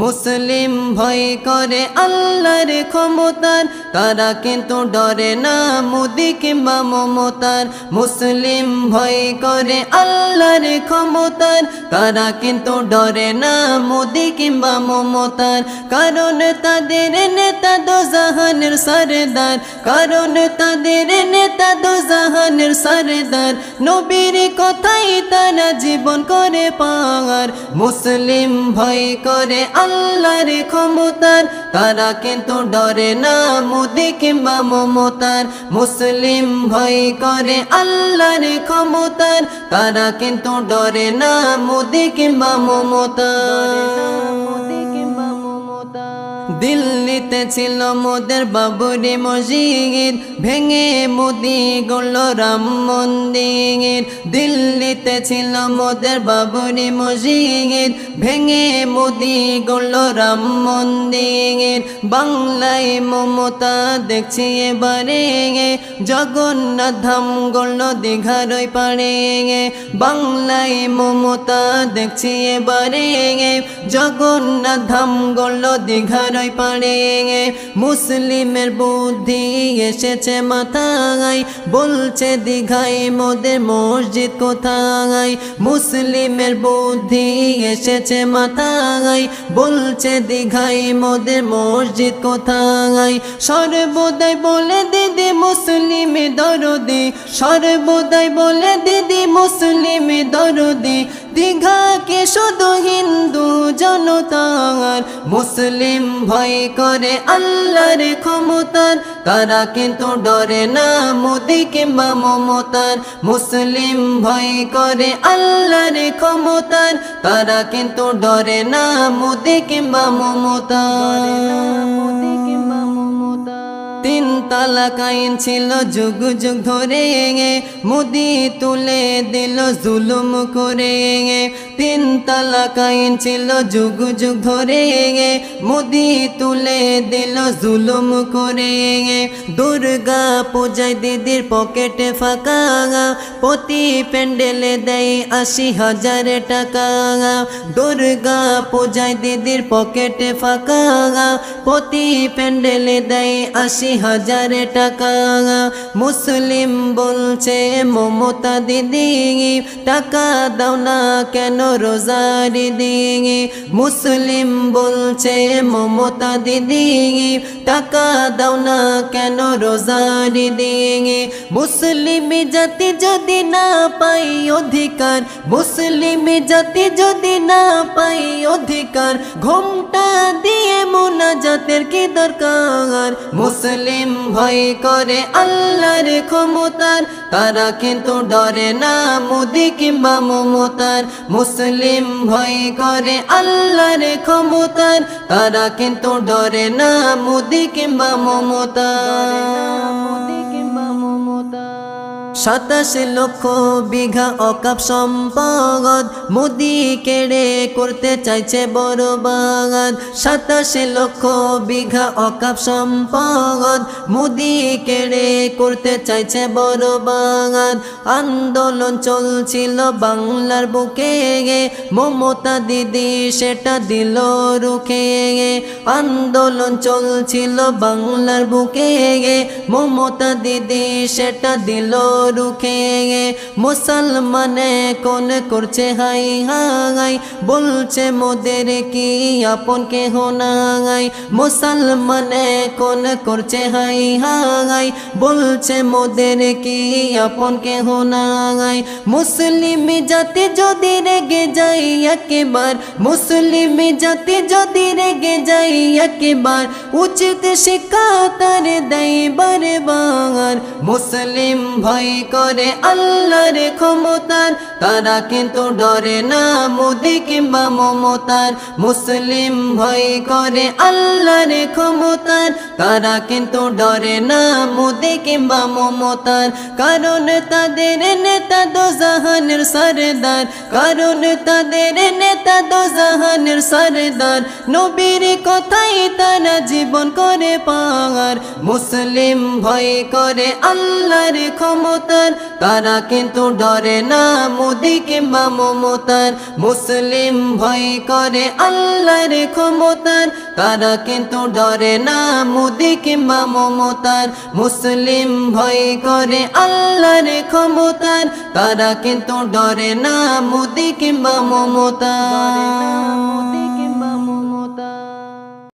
মুসলিম ভয় করে আল্লাহর ক্ষমতার, তারা কিন্তু ডরে না মুদি কিংবা মমতার। মুসলিম ভয় করে আল্লাহর ক্ষমতার, তারা কিন্তু ডরে না মুদি কিংবা মমতার। কারণ তাদের নেতা দো জাহানের সরদার, কারণ তাদের নেতা দো জাহানের সরদার। নবীর কথাই তারা জীবন করে পাওয়ার। মুসলিম ভয় করে আল্লাহর ক্ষমতার, তারা কিন্তু ডরে না মুদি কিংবা মমতার। মুসলিম ভয় করে আল্লাহর ক্ষমতার, তারা কিন্তু ডরে না মুদি কিংবা মমতার। দিল্লিতে ছিল মোদের বাবুরি মসজিদ, ভেঙে মুদি গড়ল রাম মন্দির। দিল্লিতে ছিল মোদের বাবুরি মসজিদ, ভেঙে মুদি গড়ল রাম মন্দির। বাংলায় মমতা দেখছি এবারে। জগন্নাথ ধাম গড়ল দীঘারই পাড়ে। বাংলায় মমতা দেখছি এবারে। জগন্নাথ ধাম গড়ল দীঘারই পাড়ে মুসলিমের বুদ্ধি এসেছে মাথায়, বলছে দীঘায় মোদের মসজিদ কোথায়? মুসলিমের বুদ্ধি এসেছে মাথায়, বলছে দীঘায় মোদের মসজিদ কোথায়? সর্বদাই বলে দিদি মুসলিম দরদি, সর্বদাই বলে দিদি মুসলিম দরদি দীঘাকে শুধু হিন্দু জনতার, মুসলিম ভয় করে আল্লাহর ক্ষমতার। তারা কিন্তু ডরে না মোদি কিংবা মমতার। মুসলিম ভয় করে আল্লাহর ক্ষমতার। তারা কিন্তু ডরে না মোদি কিংবা মমতার। তিন তালাক আইন ছিল যুগ যুগ ধরে মুদি তুলে দিল জুলুম করে তিন তালাক আইন ছিল যুগ যুগ ধরে মুদি তুলে দিল জুলুম করে দুর্গা পূজায় দিদির পকেটে ফাঁকা প্রতি প্যান্ডেলে দেয় আশি হাজার টাকা দুর্গা পূজায় দিদির পকেটে ফাঁকা প্রতি প্যান্ডেলে দেয় আশি হাজার টাকা মুসলিম বলছে, মমতা দিদি, টাকা দাও না কেন রোজারি দিঙি মুসলিম বলছে, মমতা দিদি, টাকা দাও না কেন রোজারি দিঙি মুসলিম জাতি যদি না পাই অধিকার, মুসলিম জাতি যদি না পাই অধিকার, ঘুমটা দিয়ে মোনা জাতের কি দরকার? মুসলিম ভয় করে আল্লাহর ক্ষমতার। তারা কিন্তু ডরে না মুদি কিংবা মমতার। মুসলিম ভয় করে আল্লাহর ক্ষমতার। তারা কিন্তু ডরে না মুদি কিংবা মমতার। সাতাশ লক্ষ বিঘা অকাপ সম্পদ মুদি কেড়ে করতে চাইছে বড় বাগান। সাতাশ লক্ষ বিঘা অকাপ সম্পদ মুদি কেড়ে করতে চাইছে বড় বাগান। আন্দোলন চলছিল বাংলার বুকে গে। মমতা দিদি সেটা দিল রুখে গে। আন্দোলন চলছিল বাংলার বুকে গে। মমতা দিদি সেটা দিল রুখে মুসলমানে কোন করছে হাই হাই, বলছে মোদের কি আপন কে হোনাই মুসলমানে কোন করছে হাই হাই, বলছে মোদের কি আপন কে হোনাই মুসলিম জাতি যদি রেগে যাই একেবার, মুসলিম জাতি যদি রেগে যাই একেবার, উচিত শিক্ষা তার দেয় বারে বার মুসলিম ভয় করে আল্লাহর ক্ষমতার, তারা কিন্তু ডরে না মোদি কিংবা মমতার। মুসলিম ভয় করে আল্লাহর ক্ষমতার, তারা কিন্তু ডরে না মোদি কিংবা মমতার। কারণ তাদের নেতা দো জাহানের সরদার, কারণ তাদের নেতা দো জাহানের সরদার। নবীর কথাই জীবন করে পাওয়ার। মুসলিম ভয় করে আল্লাহর ক্ষমতা ক্ষমতার। তারা কিন্তু ডরে না মুদি কিংবা মমতার। মুসলিম ভয় করে আল্লাহর ক্ষমতার। তারা কিন্তু ডরে না মুদি কিংবা মমতার। মুসলিম ভয় করে আল্লাহর ক্ষমতার। তারা কিন্তু ডরে না মুদি কিংবা মমতার।